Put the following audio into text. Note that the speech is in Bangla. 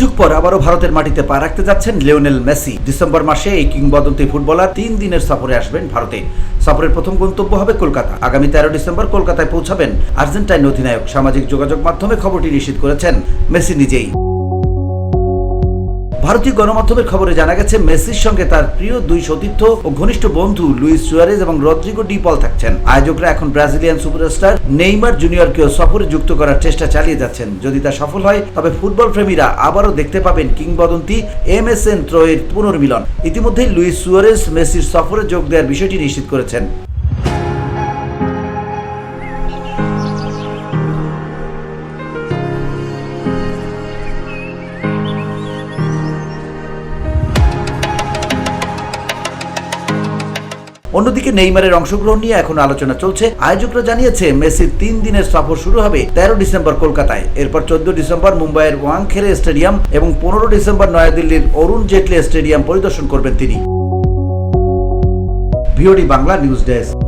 যুগ পর আবারও ভারতের মাটিতে পা রাখতে যাচ্ছেন লিওনেল মেসি। ডিসেম্বর মাসে এই কিংবদন্তি ফুটবলার তিন দিনের সফরে আসবেন ভারতে। সফরের প্রথম গন্তব্য হবে কলকাতা। আগামী তেরো ডিসেম্বর কলকাতায় পৌঁছাবেন আর্জেন্টাইন অধিনায়ক। সামাজিক যোগাযোগ মাধ্যমে খবরটি নিশ্চিত করেছেন মেসি নিজেই। ভারতীয় গণমাধ্যমের খবরে জানা গেছে, মেসির সঙ্গে তার প্রিয় দুই সতীর্থ ও ঘনিষ্ঠ বন্ধু লুইস সুয়ারেজ এবং রদ্রিগো ডিপল থাকছেন। আয়োজকরা এখন ব্রাজিলিয়ান সুপারস্টার নেইমার জুনিয়রকেও সফরে যুক্ত করার চেষ্টা চালিয়ে যাচ্ছেন। যদি তা সফল হয়, তবে ফুটবল প্রেমীরা আবারও দেখতে পাবেন কিংবদন্তি এম এস এন ত্রয়ের পুনর্মিলন। ইতিমধ্যেই লুইস সুয়ারেজ মেসির সফরে যোগ দেওয়ার বিষয়টি নিশ্চিত করেছেন। অন্যদিকে নেইমারের অংশগ্রহণ নিয়ে এখন আলোচনা চলছে। আয়োজকরা জানিয়েছে, মেসির তিন দিনের সফর শুরু হবে তেরো ডিসেম্বর কলকাতায়। এরপর চোদ্দ ডিসেম্বর মুম্বাইয়ের ওয়াংখেড়ে স্টেডিয়াম এবং পনেরো ডিসেম্বর নয়াদিল্লির অরুণ জেটলি স্টেডিয়াম পরিদর্শন করবেন তিনি। VOD Bangla news desk.